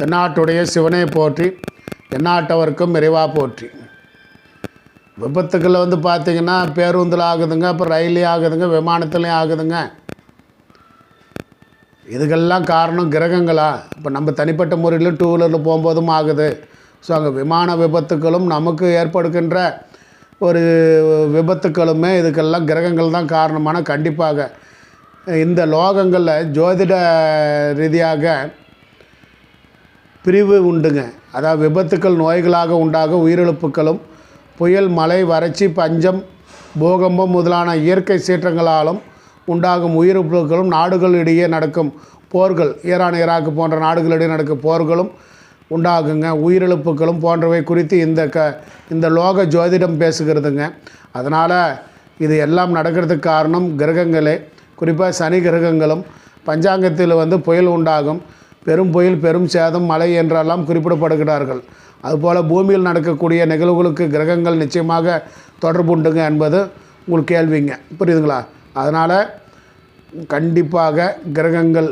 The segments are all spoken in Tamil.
தென்னாட்டுடைய சிவனை போற்றி தென்னாட்டவருக்கும் விரைவாக போற்றி. விபத்துக்களில் வந்து பார்த்திங்கன்னா பேருந்தில் ஆகுதுங்க அப்புறம் ரயிலே ஆகுதுங்க விமானத்துலேயும் ஆகுதுங்க. இதுக்கெல்லாம் காரணம் கிரகங்களா? இப்போ நம்ம தனிப்பட்ட முறையில் டூ வீலரில் போகும்போதும் ஆகுது. ஸோ அங்கே விமான விபத்துக்களும் நமக்கு ஏற்படுகின்ற ஒரு விபத்துக்களுமே இதுக்கெல்லாம் கிரகங்கள் தான் காரணமான கண்டிப்பாக. இந்த லோகங்களில் ஜோதிட ரீதியாக பிரிவு உண்டுங்க. அதாவது விபத்துக்கள் நோய்களாக உண்டாகும் உயிரிழப்புகளும் புயல் மழை வறட்சி பஞ்சம் பூகம்பம் முதலான இயற்கை சீற்றங்களாலும் உண்டாகும் உயிரிழப்புகளும் நாடுகளிடையே நடக்கும் போர்கள் ஈரான் ஈராக்கு போன்ற நாடுகளிடையே நடக்கும் போர்களும் உண்டாகுங்க. உயிரிழப்புகளும் போன்றவை குறித்து இந்த க இந்த லோக ஜோதிடம் பேசுகிறதுங்க. அதனால் இது எல்லாம் நடக்கிறதுக்கு காரணம் கிரகங்களே. குறிப்பாக சனி கிரகங்களும் பஞ்சாங்கத்தில் வந்து புயல் உண்டாகும். பெரும் புயல் பெரும் சேதம் மழை என்றெல்லாம் குறிப்பிடப்படுகிறார்கள். அதுபோல் பூமியில் நடக்கக்கூடிய நிகழ்வுகளுக்கு கிரகங்கள் நிச்சயமாக தொடர்புண்டுங்க என்பது உங்களுக்கு கேள்விங்க. புரியுதுங்களா? அதனால் கண்டிப்பாக கிரகங்கள்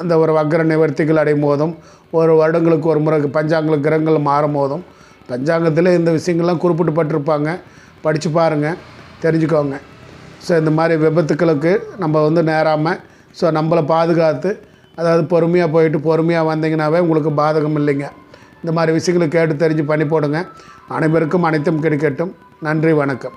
அந்த ஒரு வக்கர நிவர்த்திகள் அடையும் போதும் ஒரு வருடங்களுக்கு ஒரு முறை பஞ்சாங்கங்களுக்கு கிரகங்கள் மாறும் போதும் பஞ்சாங்கத்தில் இந்த விஷயங்கள்லாம் குறிப்பிட்டுப்பட்டிருப்பாங்க. படித்து பாருங்கள் தெரிஞ்சுக்கோங்க. ஸோ இந்த மாதிரி விபத்துக்களுக்கு நம்ம வந்து நேராமல் ஸோ நம்மளை பாதுகாத்து அதாவது பொறுமையாக போயிட்டு பொறுமையாக வந்தீங்கன்னாவே உங்களுக்கு பாதகம் இல்லைங்க. இந்த மாதிரி விஷயங்களை கேட்டு தெரிஞ்சு பண்ணி போடுங்க. அனைவருக்கும் அனைத்தும் கிடைக்கட்டும். நன்றி வணக்கம்.